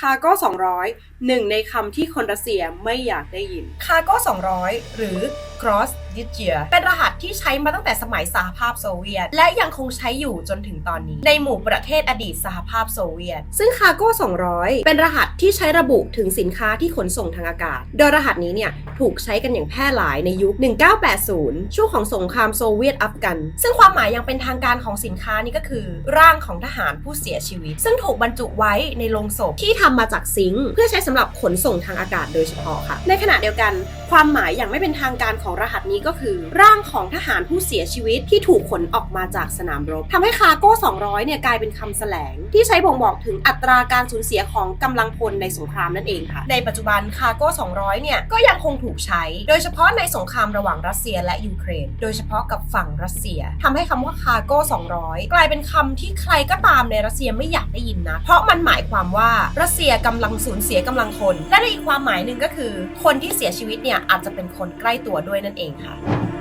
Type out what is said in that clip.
คาโก้200 หนึ่งในคำที่คนรัสเซียไม่อยากได้ยิน คาโก้200 หรือ Cross d i t y e r เป็นรหัสที่ใช้มาตั้งแต่สมัยสหภาพโซเวียต และยังคงใช้อยู่จนถึงตอนนี้ ในหมู่ประเทศอดีตสหภาพโซเวียต ซึ่งคาร์โก้200 เป็นรหัสที่ใช้ระบุถึงสินค้าที่ขนส่งทางอากาศ โดยรหัสนี้เนี่ยถูกใช้กันอย่างแพร่หลายในยุค 1980 ช่วงของสงครามโซเวียตอัฟกัน ซึ่งความหมายย่างเป็นทางการของสินค้านี่ก็คือ ร่างของทหารผู้เสียชีวิต ซึ่งถูกบรรจุไว้ในโลงศพที่ทำมาจากซิงค์เพื่อใช้สำหรับขนส่งทางอากาศโดยเฉพาะค่ะ ในขณะเดียวกัน ความหมายอย่างไม่เป็นทางการของรหัสนี้ก็คือร่างของทหารผู้เสียชีวิตที่ถูกขนออกมาจากสนามรบทำให้คารโก้ 200 เนี่ยกลายเป็นคำแสลง ที่ใช้บ่งบอกถึงอัตราการสูญเสียของกำลังพลในสงครามนั่นเองค่ะ ในปัจจุบันคารโก้ 200 เนี่ยก็ยังคงถูกใช้ โดยเฉพาะในสงครามระหว่างรัสเซียและยูเครน โดยเฉพาะกับฝั่งรัสเซียทำให้คำว่าคารโก้ 200 กลายเป็นคำที่ใครก็ตามในรัสเซียไม่อยากได้ยินนะ เพราะมันหมายความว่ารัสเซียกำลังสูญเสียกำลังคน และในอีกความหมายหนึ่งก็คือ คนที่เสียชีวิตเนี่ยอาจจะเป็นคนใกล้ตัวด้วยนั่นเองค่ะ Bye.